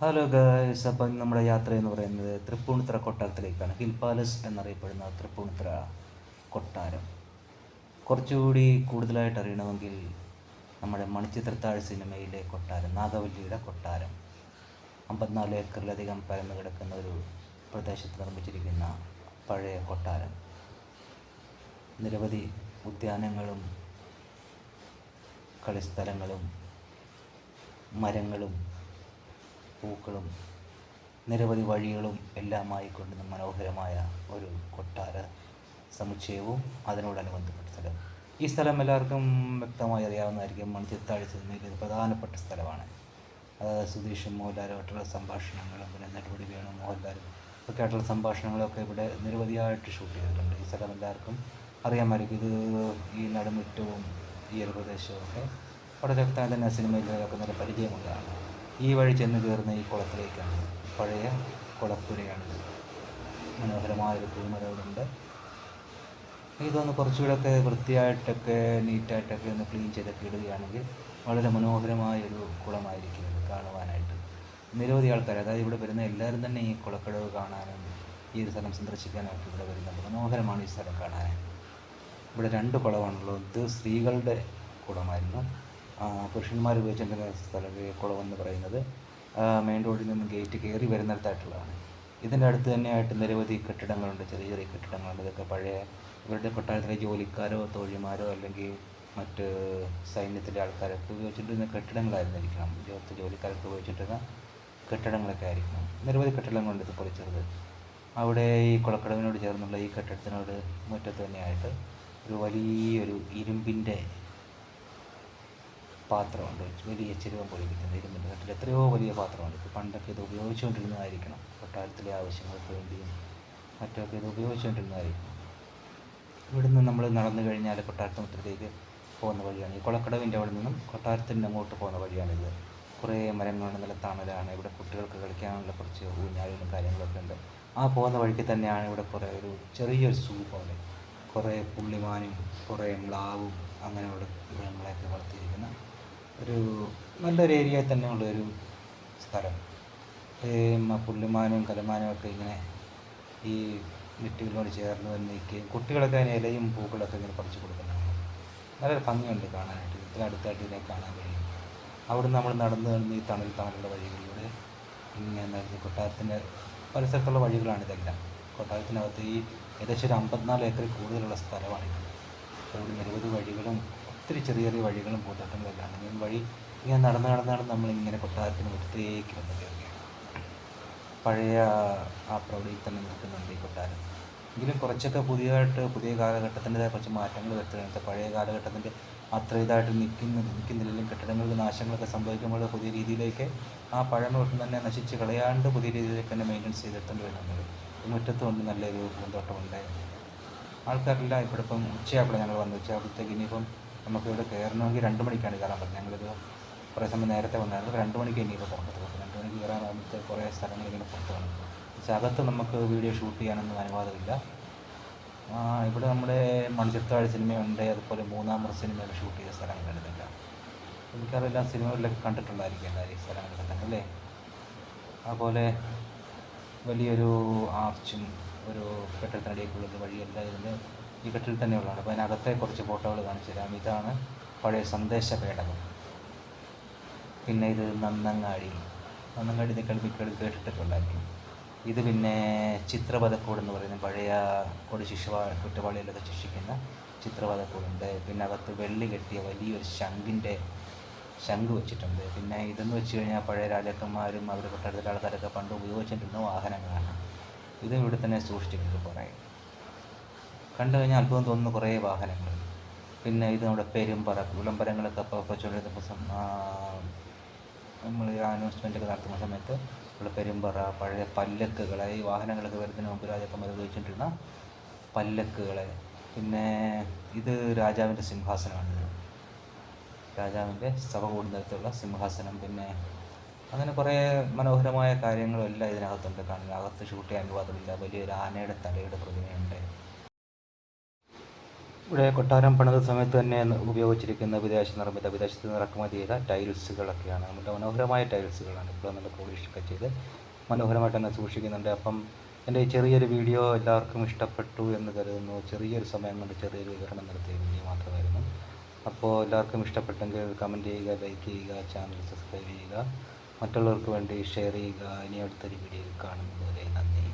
Hello guys അപ്പം നമ്മുടെ യാത്ര എന്ന് പറയുന്നത് തൃപ്പൂണിത്തുറ കൊട്ടാരത്തിലേക്കാണ്. ഹിൽ പാലസ് എന്നറിയപ്പെടുന്ന തൃപ്പൂണിത്തുറ കൊട്ടാരം. കുറച്ചുകൂടി കൂടുതലായിട്ട് അറിയണമെങ്കിൽ നമ്മുടെ മണിച്ചിത്രത്താഴ് സിനിമയിലെ കൊട്ടാരം നാഗവല്ലിയുടെ കൊട്ടാരം. അമ്പത്തിനാല് ഏക്കറിലധികം പരന്നു കിടക്കുന്ന ഒരു പ്രദേശത്ത് നിർമ്മിച്ചിരിക്കുന്ന പഴയ കൊട്ടാരം. നിരവധി ഉദ്യാനങ്ങളും കളിസ്ഥലങ്ങളും മരങ്ങളും പൂക്കളും നിരവധി വഴികളും എല്ലാമായി കൊണ്ട് മനോഹരമായ ഒരു കൊട്ടാര സമുച്ചയവും അതിനോടനുബന്ധപ്പെട്ട സ്ഥലം ഈ സ്ഥലം എല്ലാവർക്കും വ്യക്തമായി അറിയാവുന്നതായിരിക്കും. മണിച്ചിത്താഴ് സിനിമയിൽ ഒരു പ്രധാനപ്പെട്ട സ്ഥലമാണ്. അതായത് സുധീഷും മോഹൻലാലുമായിട്ടുള്ള സംഭാഷണങ്ങളും പിന്നെ നെടുപടി വേണു മോഹൻലാലും ഒക്കെ ആയിട്ടുള്ള സംഭാഷണങ്ങളൊക്കെ ഇവിടെ നിരവധിയായിട്ട് ഷൂട്ട് ചെയ്തിട്ടുണ്ട്. ഈ സ്ഥലം എല്ലാവർക്കും അറിയാമായിരിക്കും. ഇത് ഈ നടുമുറ്റവും ഈ ഒരു പ്രദേശവും ഒക്കെ വളരെ വ്യക്തമായി തന്നെ സിനിമയിലൊക്കെ നല്ല പരിചയമുള്ളതാണ്. ഈ വഴി ചെന്ന് കയറുന്ന ഈ കുളത്തിലേക്കാണ്. പഴയ കുളപ്പുരയാണിത് മനോഹരമായൊരു പൂമരകളുണ്ട് ഇതൊന്ന് കുറച്ചുകൂടെയൊക്കെ വൃത്തിയായിട്ടൊക്കെ നീറ്റായിട്ടൊക്കെ ഒന്ന് ക്ലീൻ ചെയ്തൊക്കെ ഇടുകയാണെങ്കിൽ വളരെ മനോഹരമായൊരു കുളമായിരിക്കും ഇത് കാണുവാനായിട്ട്. നിരവധി ആൾക്കാർ അതായത് ഇവിടെ വരുന്ന എല്ലാവരും തന്നെ ഈ കുളക്കടവ് കാണാനും ഈ ഒരു സ്ഥലം സന്ദർശിക്കാനും ഒക്കെ ഇവിടെ വരുന്നുണ്ട്. മനോഹരമാണ് ഈ സ്ഥലം കാണാൻ. ഇവിടെ രണ്ട് കുളമാണുള്ളത്. ഇത് സ്ത്രീകളുടെ കുളമായിരുന്നു. പുരുഷന്മാർ ഉപയോഗിച്ചിരുന്ന സ്ഥലം കുളം എന്ന് പറയുന്നത്. മെയിൻ റോഡിൽ നിന്ന് ഗേറ്റ് കയറി വരുന്നിടത്തായിട്ടുള്ളതാണ്. ഇതിന്റെ അടുത്ത് തന്നെയായിട്ട് നിരവധി കെട്ടിടങ്ങളുണ്ട്. ചെറിയ ചെറിയ കെട്ടിടങ്ങളുണ്ട്. ഇതൊക്കെ പഴയ ഇവരുടെ കൊട്ടാരത്തിലെ ജോലിക്കാരോ തൊഴിലുമാരോ അല്ലെങ്കിൽ മറ്റ് സൈന്യത്തിലെ ആൾക്കാരൊക്കെ ഉപയോഗിച്ചിട്ടിരുന്ന കെട്ടിടങ്ങളായിരുന്നിരിക്കണം ഉദ്യോഗസ്ഥ ജോലിക്കാരൊക്കെ ഉപയോഗിച്ചിട്ടിരുന്ന കെട്ടിടങ്ങളൊക്കെ ആയിരിക്കണം. നിരവധി കെട്ടിടങ്ങളുണ്ട് ഇത് പൊളിച്ചത് അവിടെ ഈ കുളക്കടവിനോട് ചേർന്നുള്ള ഈ കെട്ടിടത്തിനോട് മുറ്റത്ത് തന്നെയായിട്ട് ഒരു വലിയൊരു ഇരുമ്പിന്റെ പാത്രമുണ്ട്. വലിയ ചെരുവം കിട്ടുന്ന ഇരുമ്പിന്റെ നാട്ടിൽ എത്രയോ വലിയ പാത്രമുണ്ട്. പണ്ടൊക്കെ ഇത് ഉപയോഗിച്ചുകൊണ്ടിരുന്നതായിരിക്കണം. കൊട്ടാരത്തിലെ ആവശ്യങ്ങൾക്ക് വേണ്ടിയും മറ്റൊക്കെ ഇത് ഉപയോഗിച്ചുകൊണ്ടിരുന്നതായിരിക്കണം. ഇവിടുന്ന് നമ്മൾ നടന്നു കഴിഞ്ഞാൽ കൊട്ടാരത്തിനത്തിലേക്ക് പോകുന്ന വഴിയാണ്. ഈ കുളക്കടവിന്റെ അവിടെ നിന്നും കൊട്ടാരത്തിന്റെ അങ്ങോട്ട് പോകുന്ന വഴിയാണിത്. കുറേ മരങ്ങളുടെ നല്ല തണലാണ്. ഇവിടെ കുട്ടികൾക്ക് കളിക്കാനുള്ള കുറച്ച് ഊഞ്ഞാലും കാര്യങ്ങളൊക്കെ ഉണ്ട്. ആ പോകുന്ന വഴിക്ക് തന്നെയാണ് ഇവിടെ കുറേ ഒരു ചെറിയൊരു സൂ പോലെ. കുറേ പുള്ളിമാനും കുറേ മ്ലാവും അങ്ങനെയുള്ള മൃഗങ്ങളെയൊക്കെ വളർത്തിയിരിക്കുന്ന ഒരു നല്ലൊരു ഏരിയയിൽ തന്നെ ഉള്ള ഒരു സ്ഥലം. പുള്ളിമാനും കലമാനും ഒക്കെ ഇങ്ങനെ ഈ നെറ്റുകളോട് ചേർന്ന് വന്ന് നിൽക്കുകയും കുട്ടികളൊക്കെ അതിന് ഇലയും പൂക്കളൊക്കെ ഇങ്ങനെ പറിച്ചു കൊടുക്കുന്നതാണ്. നല്ലൊരു ഭംഗിയുണ്ട് കാണാനായിട്ട്. ഇത്ര അടുത്തായിട്ട് ഇതിനെ കാണാൻ കഴിയും. അവിടുന്ന് നമ്മൾ നടന്ന് നടന്ന് ഈ തണൽ തണലുള്ള വഴികളിലൂടെ ഇങ്ങനെ നടന്ന് കൊട്ടാരത്തിന്റെ പരിസരത്തുള്ള വഴികളാണ് ഇതെല്ലാം കൊട്ടാരത്തിനകത്ത് ഈ ഏകദേശം ഒരു അമ്പത്തിനാല് ഏക്കറിൽ കൂടുതലുള്ള സ്ഥലമാണിത് അതുകൊണ്ട് നിരവധി വഴികളും ഒത്തിരി ചെറിയ ചെറിയ വഴികളും പൂന്തോട്ടങ്ങളെല്ലാം ഉണ്ട്. ഈ വഴി ഇങ്ങനെ നടന്ന് നടന്ന് നടന്ന് നമ്മളിങ്ങനെ കൊട്ടാരത്തിന് മുറ്റത്തേക്ക് വന്ന് കയറുകയാണ്. പഴയ ആ പ്രൗഢിയിൽ തന്നെ നിൽക്കുന്നുണ്ട് ഈ കൊട്ടാരം. എങ്കിലും കുറച്ചൊക്കെ പുതിയതായിട്ട് പുതിയ കാലഘട്ടത്തിന്റെതായ കുറച്ച് മാറ്റങ്ങൾ വരുത്തുന്നുണ്ട് പഴയ കാലഘട്ടത്തിന്റെ അത്ര ഇതായിട്ട് നിൽക്കുന്ന നിൽക്കുന്നില്ലെങ്കിലും കെട്ടിടങ്ങൾക്ക് നാശങ്ങളൊക്കെ സംഭവിക്കുമ്പോൾ പുതിയ രീതിയിലേക്ക് ആ പഴമ ഒട്ടും തന്നെ നശിച്ച് കളയാണ്ട് പുതിയ രീതിയിലേക്ക് തന്നെ മെയിന്റെനൻസ് ചെയ്തെടുത്തുകൊണ്ട് വരുന്നുണ്ട്. മുറ്റത്തുകൊണ്ട് നല്ലൊരു പൂന്തോട്ടമുണ്ട് ആൾക്കാരെല്ലാം ഇവിടെ ഇപ്പം ഉച്ചയാകുമ്പോൾ ഞങ്ങൾ വന്നു ഉച്ചയാകുമ്പോഴത്തേക്ക് ഇനിയിപ്പം നമുക്ക് ഇവിടെ കയറണമെങ്കിൽ രണ്ട് മണിക്കാണ് കയറാൻ പറ്റുന്നത്. ഞങ്ങളിത് കുറേ സമയം നേരത്തെ വന്നായിരുന്നു. രണ്ട് മണിക്ക് ഇനിയിപ്പോൾ പുറത്ത് പോകും. രണ്ട് മണിക്ക് കയറാനാകുമ്പോഴത്തെ കുറേ സ്ഥലങ്ങൾ ഇങ്ങനെ പുറത്ത് വേണം പക്ഷേ അകത്ത് നമുക്ക് വീഡിയോ ഷൂട്ട് ചെയ്യാനൊന്നും അനുവാദമില്ല. ഇവിടെ നമ്മുടെ മണിച്ചിത്താഴ് സിനിമയുണ്ട്. അതുപോലെ മൂന്നാമർ സിനിമയൊക്കെ ഷൂട്ട് ചെയ്ത സ്ഥലങ്ങളുണ്ട് ഇതെല്ലാം എനിക്കറിയില്ല സിനിമകളിലൊക്കെ കണ്ടിട്ടുള്ളതായിരിക്കും എല്ലാവരും ഈ സ്ഥലങ്ങളൊക്കെ തന്നെ അല്ലേ? അതുപോലെ വലിയൊരു ആർച്ചും ഒരു കെട്ടിടത്തിനടിയേക്കുള്ള വഴിയെല്ലാം ഇതിന്റെ ഈ കെട്ടിൽ തന്നെയുള്ളതാണ്. അപ്പോൾ അതിനകത്തെ കുറച്ച് ഫോട്ടോകൾ കാണിച്ചു തരാം. ഇതാണ് പഴയ സന്ദേശ പേടകം. പിന്നെ ഇത് നന്നങ്ങാടി. നന്നങ്ങാടി നിങ്ങൾ മിക്കവരും കേട്ടിട്ടൊക്കെ ഉണ്ടായിരിക്കും ഇത് പിന്നെ ചിത്രപഥക്കൂട് എന്ന് പറയുന്ന പഴയ കൊടി ശിശു കുറ്റവാളികളൊക്കെ ശിക്ഷിക്കുന്ന ചിത്രപഥക്കൂടുണ്ട്. പിന്നെ അകത്ത് വെള്ളി കെട്ടിയ വലിയൊരു ശംഖിന്റെ ശംഖ് വെച്ചിട്ടുണ്ട്. പിന്നെ ഇതെന്ന് വെച്ച് കഴിഞ്ഞാൽ പഴയ രാജാക്കന്മാരും അവർ തൊട്ടടുത്തുള്ള ആൾക്കാരൊക്കെ പണ്ട് ഉപയോഗിച്ചിട്ടിരുന്ന വാഹനങ്ങളാണ്. ഇതും ഇവിടെ തന്നെ സൂക്ഷിച്ചിട്ടുണ്ട് കുറേ. കണ്ടു കഴിഞ്ഞാൽ അത്ഭുതം തോന്നുന്ന കുറേ വാഹനങ്ങൾ. പിന്നെ ഇത് നമ്മുടെ പെരുമ്പറ വിളംബരങ്ങളൊക്കെ അപ്പോൾ വെച്ചുകൊണ്ടിരുന്നപ്പോൾ സം- ആ, നമ്മൾ അനൗൺസ്മെന്റ് ഒക്കെ നടത്തുന്ന സമയത്ത് ഉള്ള പെരുമ്പറ പഴയ പല്ലക്കുകൾ ഈ വാഹനങ്ങളൊക്കെ വരുന്നതിന് മുമ്പ് രാജാക്കന്മാർ ഉപയോഗിച്ചിട്ടിരുന്ന പല്ലക്കുകൾ പിന്നെ ഇത് രാജാവിന്റെ സിംഹാസനമാണ്. രാജാവിന്റെ സഭ കൂടുന്നിടത്തുള്ള സിംഹാസനം പിന്നെ അങ്ങനെ കുറേ മനോഹരമായ കാര്യങ്ങളും എല്ലാം ഇതിനകത്തുണ്ട്. കാണുന്നത് അകത്ത് ഷൂട്ട് ചെയ്യാൻ അനുവാദമില്ല വലിയൊരു ആനയുടെ തലയുടെ പ്രതിമയുണ്ട്. ഇവിടെ കൊട്ടാരം പണിത സമയത്ത് തന്നെ ഉപയോഗിച്ചിരിക്കുന്ന വിദേശ നിർമ്മിത വിദേശത്ത് നിന്ന് ഇറക്കുമതി ചെയ്ത ടൈൽസുകളൊക്കെയാണ്. നമ്മുടെ മനോഹരമായ ടൈൽസുകളാണ് ഇപ്പോൾ നല്ല പോളിഷൊക്കെ ചെയ്ത് മനോഹരമായിട്ട് തന്നെ സൂക്ഷിക്കുന്നുണ്ട്. അപ്പം എന്റെ ചെറിയൊരു വീഡിയോ എല്ലാവർക്കും ഇഷ്ടപ്പെട്ടു എന്ന് കരുതുന്നു. ചെറിയൊരു സമയം കൊണ്ട് ചെറിയൊരു വിവരണം നടത്തിയ വീഡിയോ മാത്രമായിരുന്നു. അപ്പോൾ എല്ലാവർക്കും ഇഷ്ടപ്പെട്ടെങ്കിൽ കമന്റ് ചെയ്യുക ലൈക്ക് ചെയ്യുക ചാനൽ സബ്സ്ക്രൈബ് ചെയ്യുക. മറ്റുള്ളവർക്ക് വേണ്ടി ഷെയർ ചെയ്യുക. ഇനി അടുത്തൊരു വീഡിയോയിൽ കാണുന്നതുവരെ നന്ദി.